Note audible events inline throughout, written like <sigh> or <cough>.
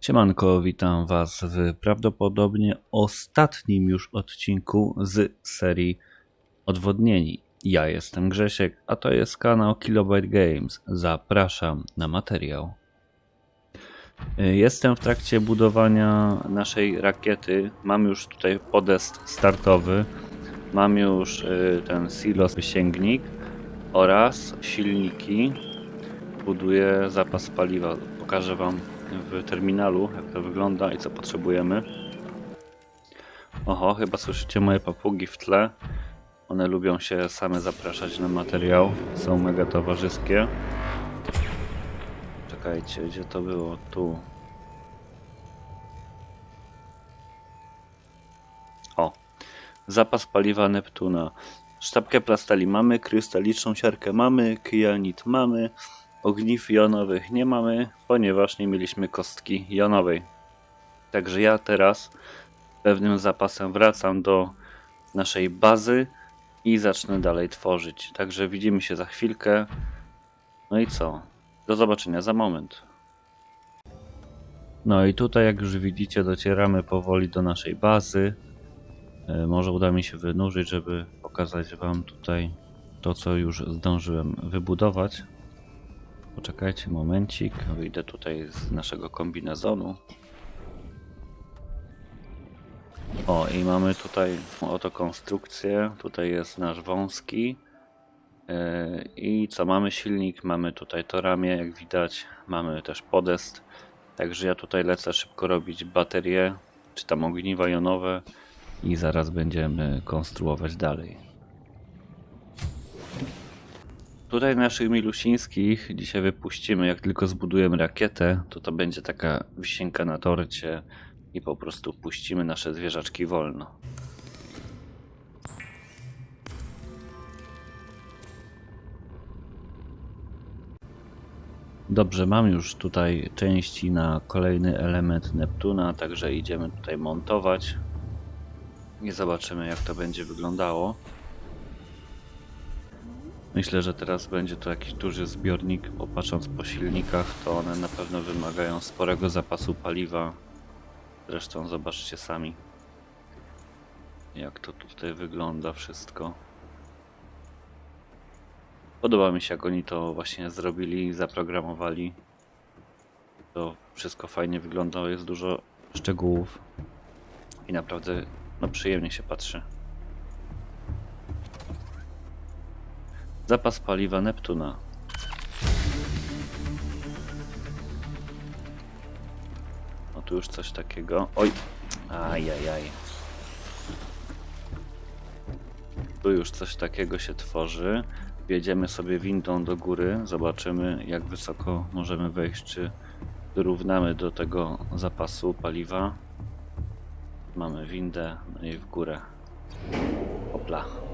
Siemanko, witam Was w prawdopodobnie ostatnim już odcinku z serii Odwodnieni. Ja jestem Grzesiek, a to jest kanał Kilobyte Games. Zapraszam na materiał. Jestem w trakcie budowania naszej rakiety. Mam już tutaj podest startowy. Mam już y, ten silos wysięgnik oraz silniki. Buduję zapas paliwa. Pokażę Wam w terminalu, jak to wygląda i co potrzebujemy. Oho, chyba słyszycie moje papugi w tle. One lubią się same zapraszać na materiał. Są mega towarzyskie. Czekajcie, gdzie to było? Tu. O. Zapas paliwa Neptuna. Sztabkę plastali mamy, krystaliczną siarkę mamy, kyanit mamy, ogniw jonowych nie mamy, ponieważ nie mieliśmy kostki jonowej. Także ja teraz pewnym zapasem wracam do naszej bazy i zacznę dalej tworzyć. Także widzimy się za chwilkę. No i co? Do zobaczenia za moment. No i tutaj, jak już widzicie, docieramy powoli do naszej bazy. E, Może uda mi się wynurzyć, żeby pokazać Wam tutaj to, co już zdążyłem wybudować. Poczekajcie momencik, wyjdę tutaj z naszego kombinezonu. O, i mamy tutaj oto konstrukcję. Tutaj jest nasz wąski. Yy, I co, mamy silnik, mamy tutaj to ramię, jak widać. Mamy też podest. Także ja tutaj lecę szybko robić baterie, czy tam ogniwa jonowe i zaraz będziemy konstruować dalej. Tutaj naszych milusińskich dzisiaj wypuścimy, jak tylko zbudujemy rakietę, to to będzie taka wisienka na torcie i po prostu puścimy nasze zwierzaczki wolno. Dobrze, mam już tutaj części na kolejny element Neptuna, także idziemy tutaj montować i zobaczymy jak to będzie wyglądało. Myślę, że teraz będzie to jakiś duży zbiornik, bo patrząc po silnikach, to one na pewno wymagają sporego zapasu paliwa. Zresztą zobaczcie sami, jak to tutaj wygląda wszystko. Podoba mi się, jak oni to właśnie zrobili, zaprogramowali. To wszystko fajnie wygląda, jest dużo szczegółów i naprawdę no, przyjemnie się patrzy. Zapas paliwa Neptuna. O, tu już coś takiego. Oj! Ajajaj. Tu już coś takiego się tworzy. Wjedziemy sobie windą do góry. Zobaczymy, jak wysoko możemy wejść. Czy wyrównamy do tego zapasu paliwa. Mamy windę, no i w górę. Opla.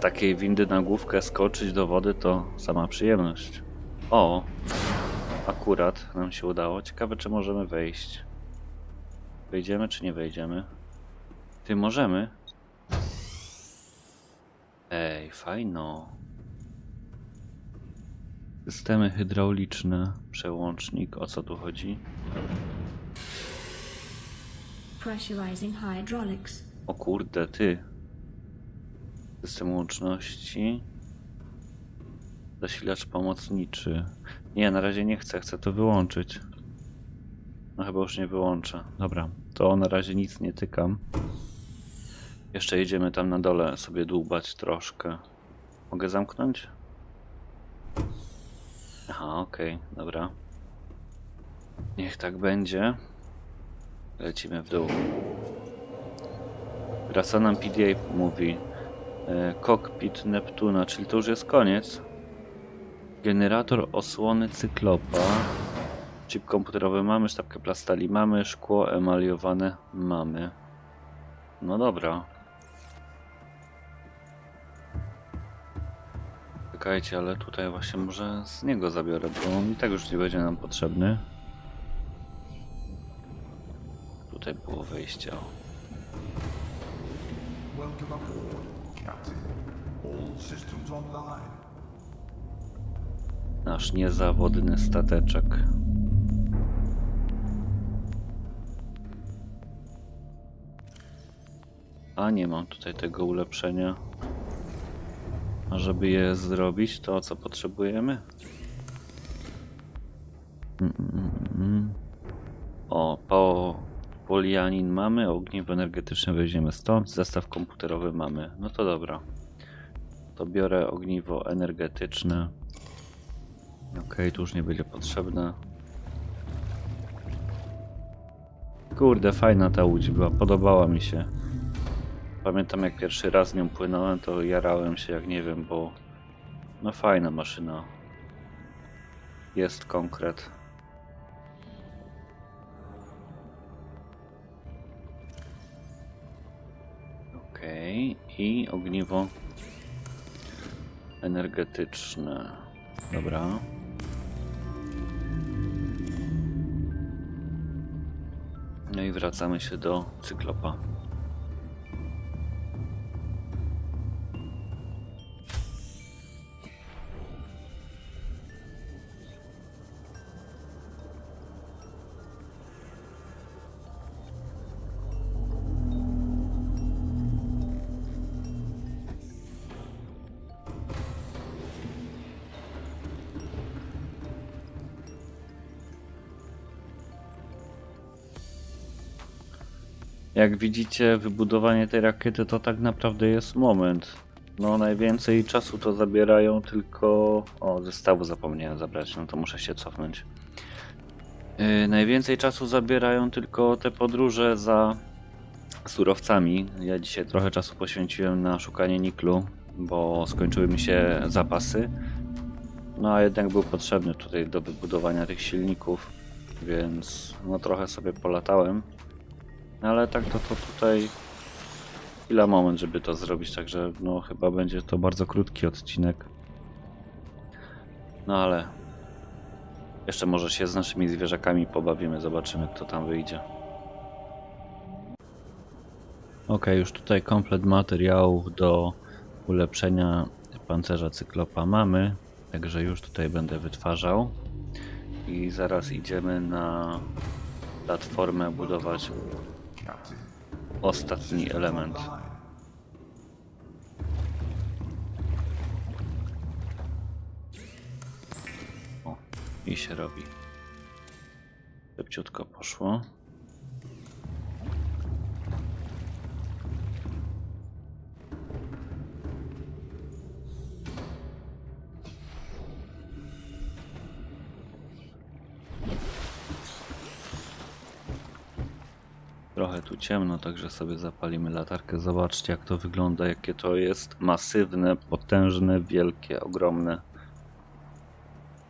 Z takiej windy na główkę skoczyć do wody to sama przyjemność. O, akurat nam się udało. Ciekawe, czy możemy wejść. Wejdziemy, czy nie wejdziemy? Ty możemy? Ej, fajno. Systemy hydrauliczne, przełącznik, o co tu chodzi? Pressurizing hydraulics. O kurde, ty. System łączności. Zasilacz pomocniczy. Nie, na razie nie chcę, chcę to wyłączyć. No chyba już nie wyłączę. Dobra, to na razie nic nie tykam. Jeszcze jedziemy tam na dole sobie dłubać troszkę. Mogę zamknąć? Aha, okej, dobra. Niech tak będzie. Lecimy w dół. Rasa nam PDA mówi e, Cockpit Neptuna, czyli to już jest koniec. Generator osłony cyklopa. Chip komputerowy mamy, sztabkę plastali mamy, szkło emaliowane mamy. No dobra. Czekajcie, ale tutaj właśnie może z niego zabiorę, bo on i tak już nie będzie nam potrzebny. Tutaj było wejście. o. Welcome aboard, Captain. All systems online. nasz niezawodny stateczek. A nie mam tutaj tego ulepszenia. A żeby je zrobić, to co potrzebujemy? Mm, mm, mm. O, po polianin mamy, ogniwo energetyczne weźmiemy stąd, zestaw komputerowy mamy. No to dobra. To biorę ogniwo energetyczne. Okej, tu już nie będzie potrzebne. Kurde, fajna ta łódź była, podobała mi się. Pamiętam jak pierwszy raz nią płynąłem, to jarałem się jak nie wiem, bo no fajna maszyna. Jest konkret. I ogniwo energetyczne. Dobra. No i wracamy się do cyklopa. Jak widzicie, wybudowanie tej rakiety to tak naprawdę jest moment. No, najwięcej czasu to zabierają tylko. O, zestawu zapomniałem zabrać, no to muszę się cofnąć. Yy, najwięcej czasu zabierają tylko te podróże za surowcami. Ja dzisiaj trochę czasu poświęciłem na szukanie niklu, bo skończyły mi się zapasy. No a jednak był potrzebny tutaj do wybudowania tych silników, więc no trochę sobie polatałem. No ale tak to, to tutaj chwila moment, żeby to zrobić, także no chyba będzie to bardzo krótki odcinek. No ale jeszcze może się z naszymi zwierzakami pobawimy, zobaczymy kto tam wyjdzie. Ok, już tutaj komplet materiałów do ulepszenia pancerza cyklopa mamy, także już tutaj będę wytwarzał i zaraz idziemy na platformę budować ostatni element. O, i się robi. Szybciutko poszło. Trochę tu ciemno, także sobie zapalimy latarkę. Zobaczcie, jak to wygląda, jakie to jest masywne, potężne, wielkie, ogromne.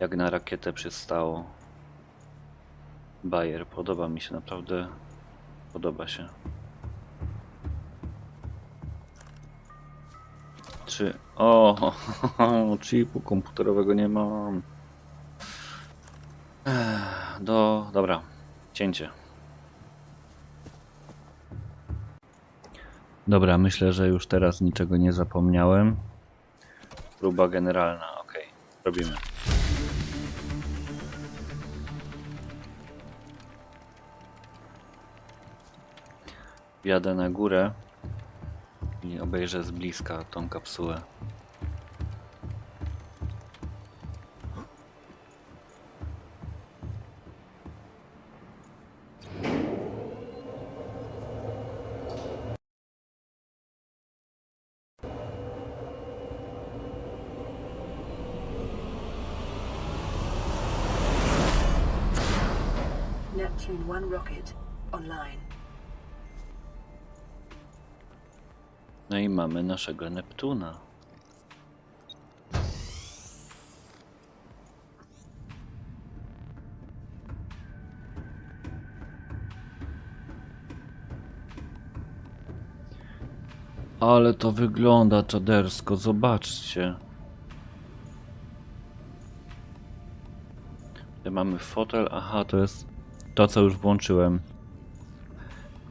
Jak na rakietę przystało. Bayer, podoba mi się, naprawdę podoba się. Czy. O, <laughs> chipu komputerowego nie mam. Do. Dobra, cięcie. Dobra, myślę, że już teraz niczego nie zapomniałem. Próba generalna, ok. Robimy. Wjadę na górę i obejrzę z bliska tą kapsułę. Neptune 1 rocket online. No i mamy naszego Neptuna. Ale to wygląda czadersko, zobaczcie. Tutaj mamy fotel, aha, to jest to, co już włączyłem.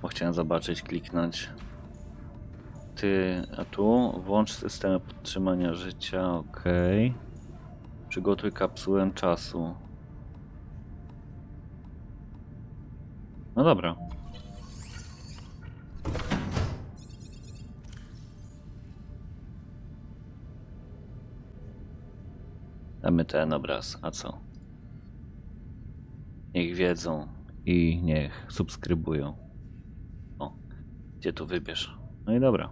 Bo chciałem zobaczyć, kliknąć. Ty, a tu włącz system podtrzymania życia, ok. Przygotuj kapsułę czasu. No dobra. Damy ten obraz, a co? Niech wiedzą i niech subskrybują. O, gdzie tu wybierz? No i dobra.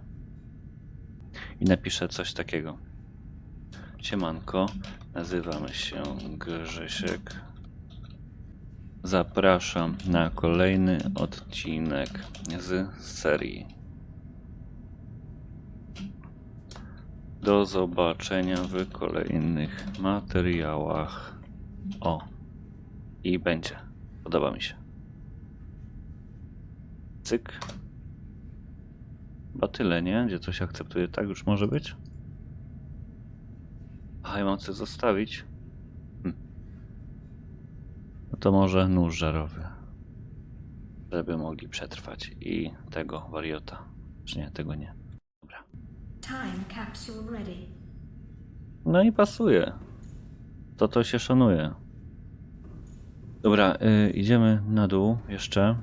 I napiszę coś takiego. Siemanko, nazywamy się Grzesiek. Zapraszam na kolejny odcinek z serii. Do zobaczenia w kolejnych materiałach. O, i będzie. Podoba mi się. Cyk. Chyba tyle, nie? Gdzie coś akceptuje, tak już może być? A, ja mam coś zostawić. Hm. No to może nóż żarowy. Żeby mogli przetrwać. I tego wariota. Czy nie, tego nie. Dobra. Time capsule ready. No i pasuje. To to się szanuje. Dobra, y, idziemy na dół jeszcze.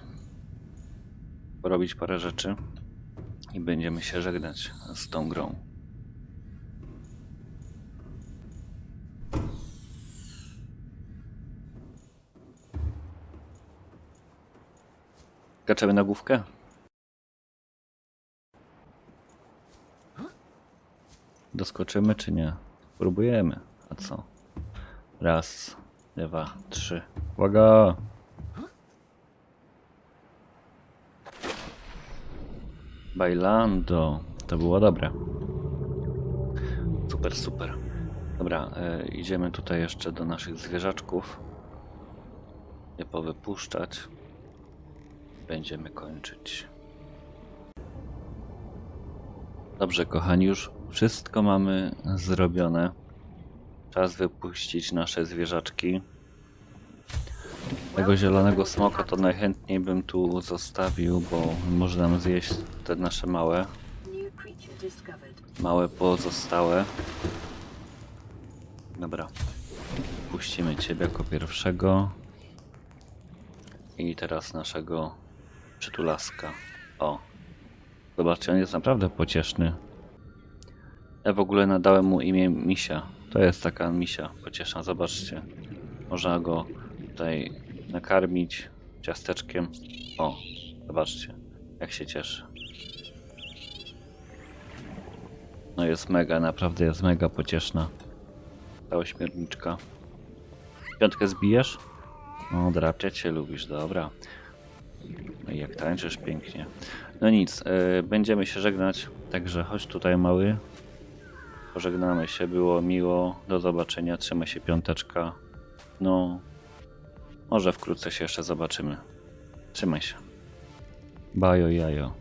Porobić parę rzeczy. I będziemy się żegnać z tą grą. Skaczemy na główkę? Doskoczymy czy nie? Próbujemy. A co? Raz, dwa, trzy. Uwaga! Bailando. To było dobre. Super, super. Dobra, e, idziemy tutaj jeszcze do naszych zwierzaczków. Je powypuszczać. Będziemy kończyć. Dobrze, kochani, już wszystko mamy zrobione. Czas wypuścić nasze zwierzaczki. Tego zielonego smoka to najchętniej bym tu zostawił, bo może nam zjeść te nasze małe, małe pozostałe. Dobra. Puścimy ciebie jako pierwszego. I teraz naszego przytulaska. O. Zobaczcie, on jest naprawdę pocieszny. Ja w ogóle nadałem mu imię Misia. To jest taka misia pocieszna, zobaczcie. Można go tutaj nakarmić ciasteczkiem. O, zobaczcie, jak się cieszy. No jest mega, naprawdę jest mega pocieszna. Ta ośmiorniczka. Piątkę zbijesz? No, drapcie cię lubisz, dobra. No i jak tańczysz pięknie. No nic, e, będziemy się żegnać, także chodź tutaj mały. Pożegnamy się, było miło. Do zobaczenia, trzymaj się piąteczka. No, może wkrótce się jeszcze zobaczymy. Trzymaj się. Bajo jajo.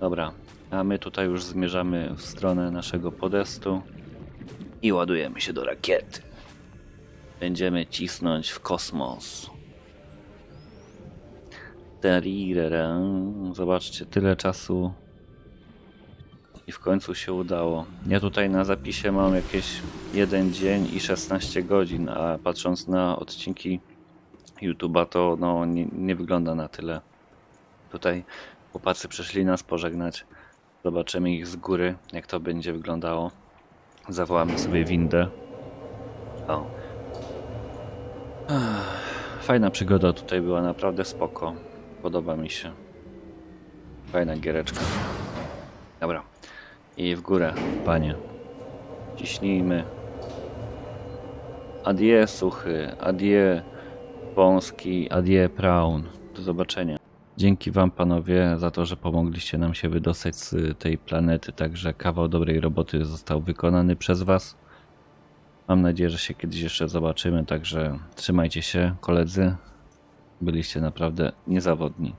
Dobra, a my tutaj już zmierzamy w stronę naszego podestu i ładujemy się do rakiety. Będziemy cisnąć w kosmos. Zobaczcie, tyle czasu i w końcu się udało. Ja tutaj na zapisie mam jakieś jeden dzień i 16 godzin, a patrząc na odcinki YouTube'a to no, nie, nie wygląda na tyle. Tutaj chłopacy przyszli nas pożegnać. Zobaczymy ich z góry, jak to będzie wyglądało. Zawołamy sobie windę. O. Fajna przygoda tutaj była, naprawdę spoko. Podoba mi się. Fajna giereczka. Dobra. I w górę, panie. Ciśnijmy. Adie suchy, adie wąski, adie praun. Do zobaczenia. Dzięki wam panowie za to, że pomogliście nam się wydostać z tej planety, także kawał dobrej roboty został wykonany przez was. Mam nadzieję, że się kiedyś jeszcze zobaczymy, także trzymajcie się koledzy. Byliście naprawdę niezawodni.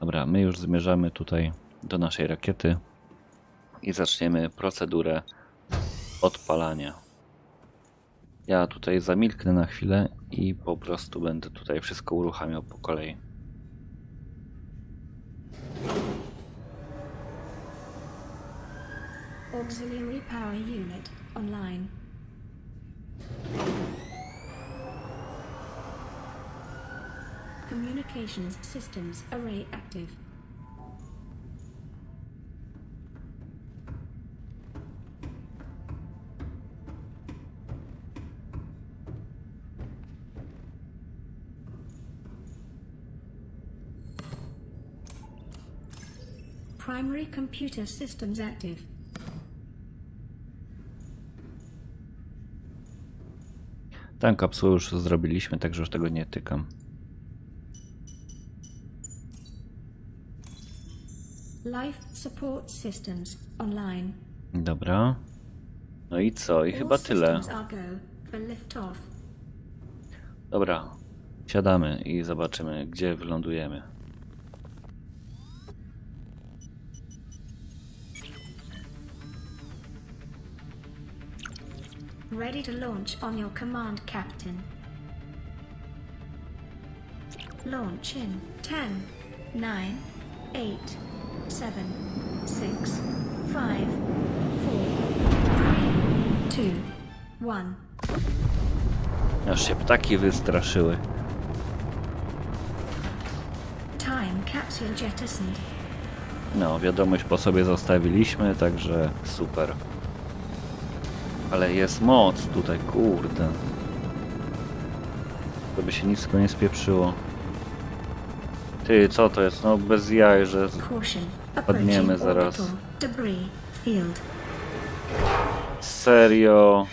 Dobra, my już zmierzamy tutaj do naszej rakiety i zaczniemy procedurę odpalania. Ja tutaj zamilknę na chwilę i po prostu będę tutaj wszystko uruchamiał po kolei. Auxiliary power unit online. Communications systems array active. Primary computer systems active. Tę kapsułę już zrobiliśmy, także już tego nie tykam. Life support systems online. Dobra. No i co? I chyba tyle. Dobra. Siadamy i zobaczymy, gdzie wylądujemy. Ready to launch on your command, Captain. Launch in 10, 9, 8, 7, 6, 5, 4, 3, 2, 1. Aż się ptaki wystraszyły. Time capsule jettisoned. No, wiadomość po sobie zostawiliśmy, także super. Ale jest moc tutaj, kurde. Żeby się nisko nie spieprzyło. Ty, co to jest? No bez jaj, że... Padniemy zaraz. Serio?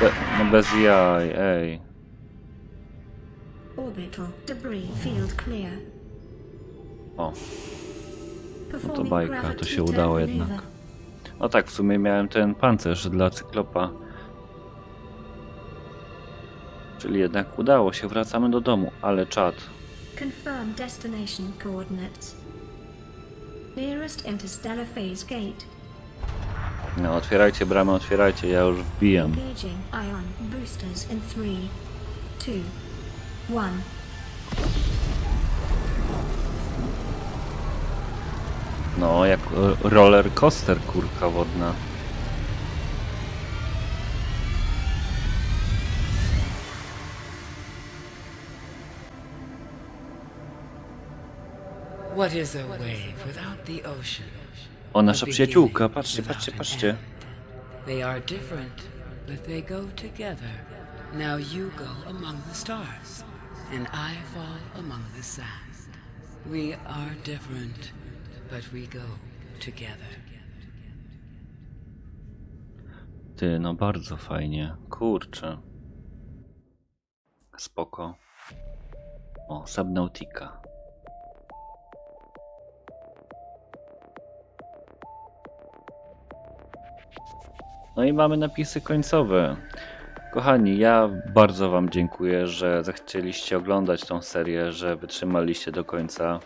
Be, no bez jaj, ej. Orbital debris field clear. O, Performing bajka, to się udało jednak. No tak, w sumie miałem ten pancerz dla cyklopa. Czyli jednak udało się, wracamy do domu, ale czad. Confirm destination coordinates. Nearest interstellar phase gate. No, otwierajcie bramę, otwierajcie, ja już wbijam. Engaging ion boosters in 3, 2, 1. No, jak e, roller coaster, kurka wodna. What is a wave without the ocean? O, nasza przyjaciółka, patrzcie, patrzcie, patrzcie. They are different, but they go together. Now you go among the stars, and I fall among the sand. We are different, but we go together. Ty, no bardzo fajnie. Kurczę. Spoko. O, Subnautica. No i mamy napisy końcowe. Kochani, ja bardzo Wam dziękuję, że zechcieliście oglądać tą serię, że wytrzymaliście do końca,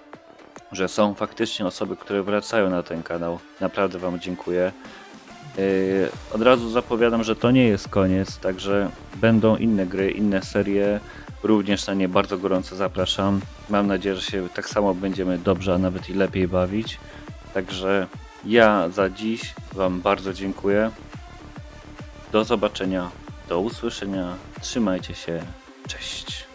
że są faktycznie osoby, które wracają na ten kanał. Naprawdę Wam dziękuję. Yy, Od razu zapowiadam, że to nie jest koniec, także będą inne gry, inne serie. Również na nie bardzo gorąco zapraszam. Mam nadzieję, że się tak samo będziemy dobrze, a nawet i lepiej bawić. Także ja za dziś Wam bardzo dziękuję. Do zobaczenia, do usłyszenia. Trzymajcie się. Cześć.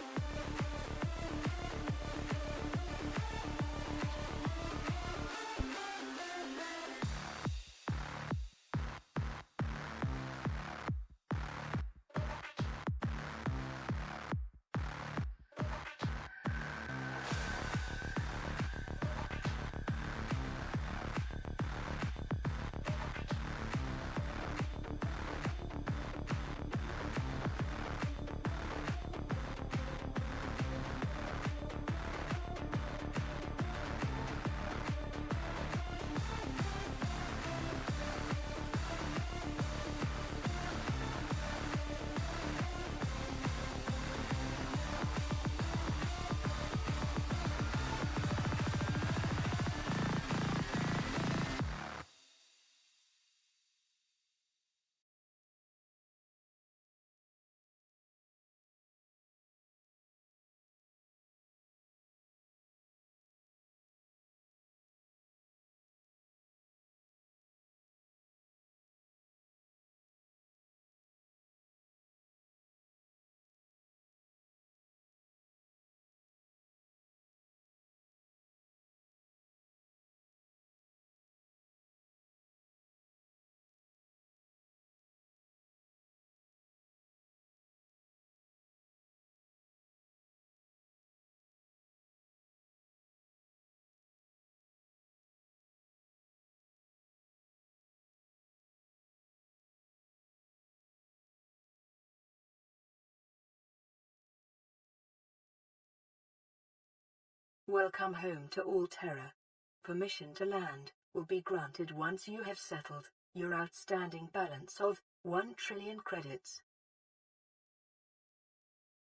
Welcome home to all Terra. Permission to land will be granted once you have settled your outstanding balance of 1 trillion credits.